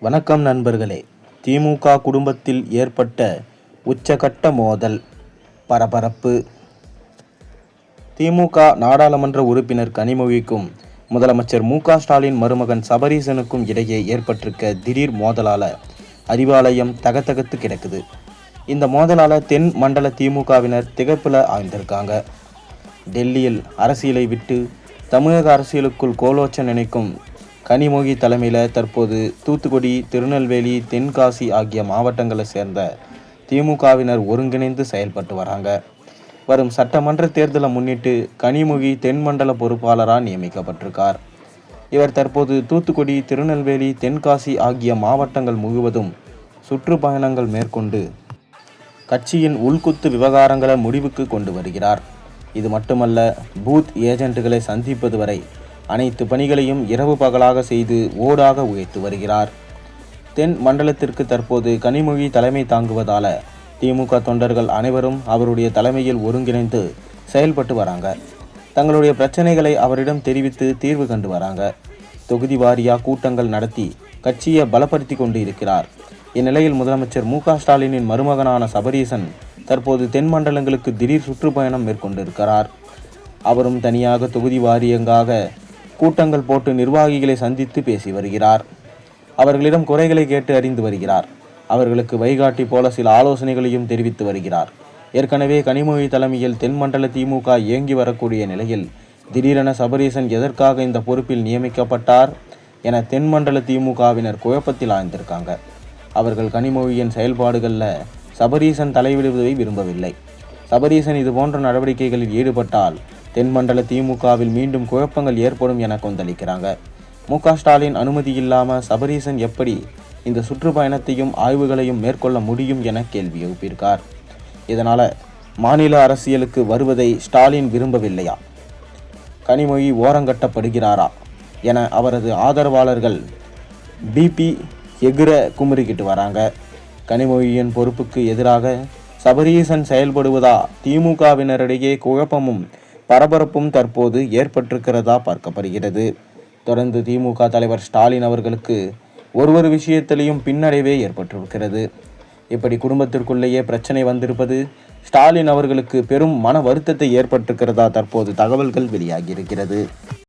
வணக்கம் நண்பர்களே. திமுக குடும்பத்தில் ஏற்பட்ட உச்சகட்ட மோதல் பரபரப்பு. திமுக நாடாளுமன்ற உறுப்பினர் கனிமொழிக்கும் முதலமைச்சர் மு ஸ்டாலின் மருமகன் சபரீசனுக்கும் இடையே ஏற்பட்டிருக்க திடீர் மோதலால அறிவாலயம் தகதகத்து கிடக்குது. இந்த மோதலால தென் மண்டல திமுகவினர் திகப்பில் ஆழ்ந்திருக்காங்க. டெல்லியில் அரசியலை விட்டு தமிழக அரசியலுக்குள் கோலோச்ச நினைக்கும் கனிமொழி தலைமையில் தற்போது தூத்துக்குடி திருநெல்வேலி தென்காசி ஆகிய மாவட்டங்களை சேர்ந்த திமுகவினர் ஒருங்கிணைந்து செயல்பட்டு வராங்க. வரும் சட்டமன்ற தேர்தலை முன்னிட்டு கனிமொழி தென்மண்டல பொறுப்பாளராக நியமிக்கப்பட்டிருக்கார். இவர் தற்போது தூத்துக்குடி திருநெல்வேலி தென்காசி ஆகிய மாவட்டங்கள் முழுவதும் சுற்றுப்பயணங்கள் மேற்கொண்டு கட்சியின் உள்குத்து விவகாரங்களை முடிவுக்கு கொண்டு வருகிறார். இது மட்டுமல்ல பூத் ஏஜென்ட்டுகளை சந்திப்பது வரை அனைத்து பணிகளையும் இரவு பகலாக செய்து ஓடாக உழைத்து வருகிறார். தென் மண்டலத்திற்கு தற்போது கனிமொழி தலைமை தாங்குவதால திமுக தொண்டர்கள் அனைவரும் அவருடைய தலைமையில் ஒருங்கிணைந்து செயல்பட்டு வராங்க. தங்களுடைய பிரச்சனைகளை அவரிடம் தெரிவித்து தீர்வு கண்டு வராங்க. தொகுதி வாரியாக கூட்டங்கள் நடத்தி கட்சியை பலப்படுத்தி கொண்டு இருக்கிறார். இந்நிலையில் முதலமைச்சர் மு ஸ்டாலினின் மருமகனான சபரீசன் தற்போது தென் மண்டலங்களுக்கு திடீர் சுற்றுப்பயணம் மேற்கொண்டிருக்கிறார். அவரும் தனியாக தொகுதி வாரியங்காக கூட்டங்கள் போட்டு நிர்வாகிகளை சந்தித்து பேசி வருகிறார். அவர்களிடம் குறைகளை கேட்டு அறிந்து வருகிறார். அவர்களுக்கு வழிகாட்டி போல சில ஆலோசனைகளையும் தெரிவித்து வருகிறார். ஏற்கனவே கனிமொழி தலைமையில் தென்மண்டல திமுக இயங்கி வரக்கூடிய நிலையில் திடீரென சபரீசன் எதற்காக இந்த பொறுப்பில் நியமிக்கப்பட்டார் என தென்மண்டல திமுகவினர் குழப்பத்தில் ஆழ்ந்திருக்காங்க. அவர்கள் கனிமொழியின் செயல்பாடுகளில் சபரீசன் தலையிடுவதை விரும்பவில்லை. சபரீசன் இது போன்ற நடவடிக்கைகளில் ஈடுபட்டால் தென்மண்டல திமுகவில் மீண்டும் குழப்பங்கள் ஏற்படும் என கொந்தளிக்கிறாங்க. மு க ஸ்டாலின் அனுமதி இல்லாமல் சபரீசன் எப்படி இந்த சுற்றுப்பயணத்தையும் ஆய்வுகளையும் மேற்கொள்ள முடியும் என கேள்வி எழுப்பியிருக்கார். இதனால் மாநில அரசியலுக்கு வருவதை ஸ்டாலின் விரும்பவில்லையா? கனிமொழி ஓரங்கட்டப்படுகிறாரா? என அவரது ஆதரவாளர்கள் பிபி எகிர குமுறிக்கிட்டு வராங்க. கனிமொழியின் பொறுப்புக்கு எதிராக சபரீசன் செயல்படுவதா திமுகவினரிடையே குழப்பமும் பரபரப்பும் தற்போது ஏற்பட்டிருக்கிறதா பார்க்கப்படுகிறது. தொடர்ந்து திமுக தலைவர் ஸ்டாலின் அவர்களுக்கு ஒரு ஒரு விஷயத்திலையும் பின்னடைவே ஏற்பட்டிருக்கிறது. இப்படி குடும்பத்திற்குள்ளேயே பிரச்சனை வந்திருப்பது ஸ்டாலின் அவர்களுக்கு பெரும் மன வருத்தத்தை ஏற்பட்டிருக்கிறதா தற்போது தகவல்கள் வெளியாகியிருக்கிறது.